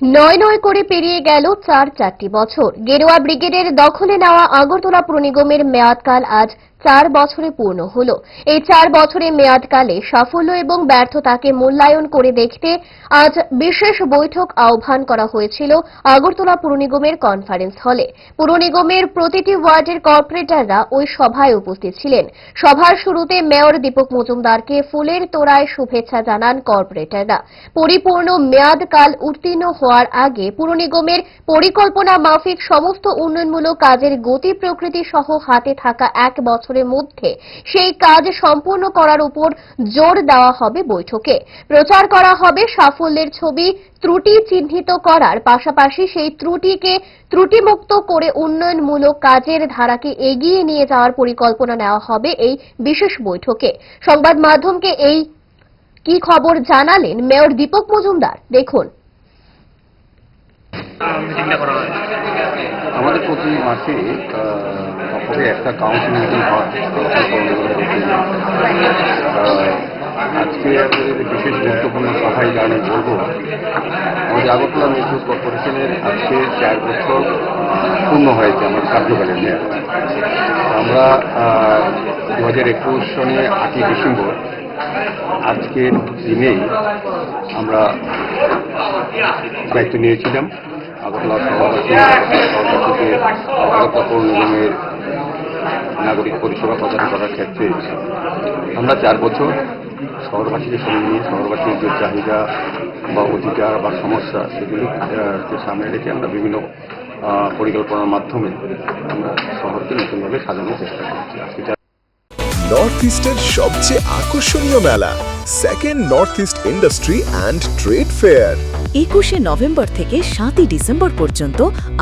নয় নয় করে পেরিয়ে গেল চার চারটি বছর। গেরুয়া ব্রিগেডের দখলে নেওয়া আগরতলা পুর নিগমের মেয়াদকাল আজ চার বছরে পূর্ণ হল। এই চার বছরের মেয়াদকালে সাফল্য এবং ব্যর্থতাকে মূল্যায়ন করে দেখতে আজ বিশেষ বৈঠক আহ্বান করা হয়েছিল আগরতলা পুর নিগমের কনফারেন্স হলে পুর নিগমের প্রতিটি ওয়ার্ডের কর্পোরেটররা ওই সভায় উপস্থিত ছিলেন। সভার শুরুতে মেয়র দীপক মজুমদারকে ফুলের তোড়ায় শুভেচ্ছা জানান কর্পোরেটররা পরিপূর্ণ মেয়াদকাল উত্তীর্ণ হওয়ার আগে পুর নিগমের পরিকল্পনা মাফিক সমস্ত উন্নয়নমূলক কাজের গতি প্রকৃতি সহ হাতে থাকা এক বছরের মধ্যে সেই কাজ সম্পূর্ণ করার উপর জোর দেওয়া হবে বৈঠকে। প্রচার করা হবে সাফল্যের ছবি, ত্রুটি চিহ্নিত করার পাশাপাশি সেই ত্রুটিকে ত্রুটিমুক্ত করে উন্নয়নমূলক কাজের ধারাকে এগিয়ে নিয়ে যাওয়ার পরিকল্পনা নেওয়া হবে এই বিশেষ বৈঠকে। সংবাদ মাধ্যমকে এই কি খবর জানালেন মেয়র দীপক মজুমদার? দেখুন। মিটিংটা করা হয়। আমাদের প্রতি মাসে অপরে একটা কাউন্সিল মিটিং হয় আজকে বিশেষ গুরুত্বপূর্ণ সভায় আমি বলব, আমাদের আগরতলা মেট্রো কর্পোরেশনের আজকে চার বছর পূর্ণ হয়েছে আমার কার্যকালের মেয়াদ। আমরা দু হাজার একুশ সনে আটই ডিসেম্বর, আজকের দিনেই আমরা দায়িত্ব নিয়েছিলাম। পৌর নাগরিক পরিষেবা প্রদান করার ক্ষেত্রে আমরা চার বছর শহরবাসীকে সঙ্গে নিয়ে শহরবাসীর যে চাহিদা বা অধিকার বা সমস্যা সেগুলি আহ, কে সামনে রেখে আমরা বিভিন্ন পরিকল্পনার মাধ্যমে আমরা শহরকে নতুনভাবে সাজানোর চেষ্টা করছি। আজকে নর্থ ইস্টের সবচেয়ে আকর্ষণীয় মেলা second north east industry and trade fair একুশে নভেম্বর থেকে সাতই ডিসেম্বর পর্যন্ত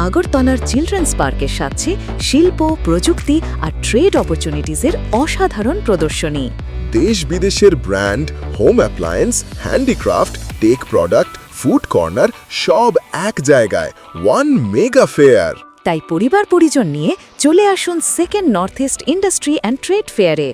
আগরতলার চিলড্রেন্স পার্কের সাথে শিল্প প্রযুক্তি আর ট্রেড অপরচুনিটিজের অসাধারণ প্রদর্শনী। দেশ বিদেশের brand home appliance handicraft tech product food corner সব এক জায়গায় ওয়ান মেগা ফেয়ার। তাই পরিবার পরিজন নিয়ে চলে আসুন second north east industry and trade ফেয়ারে।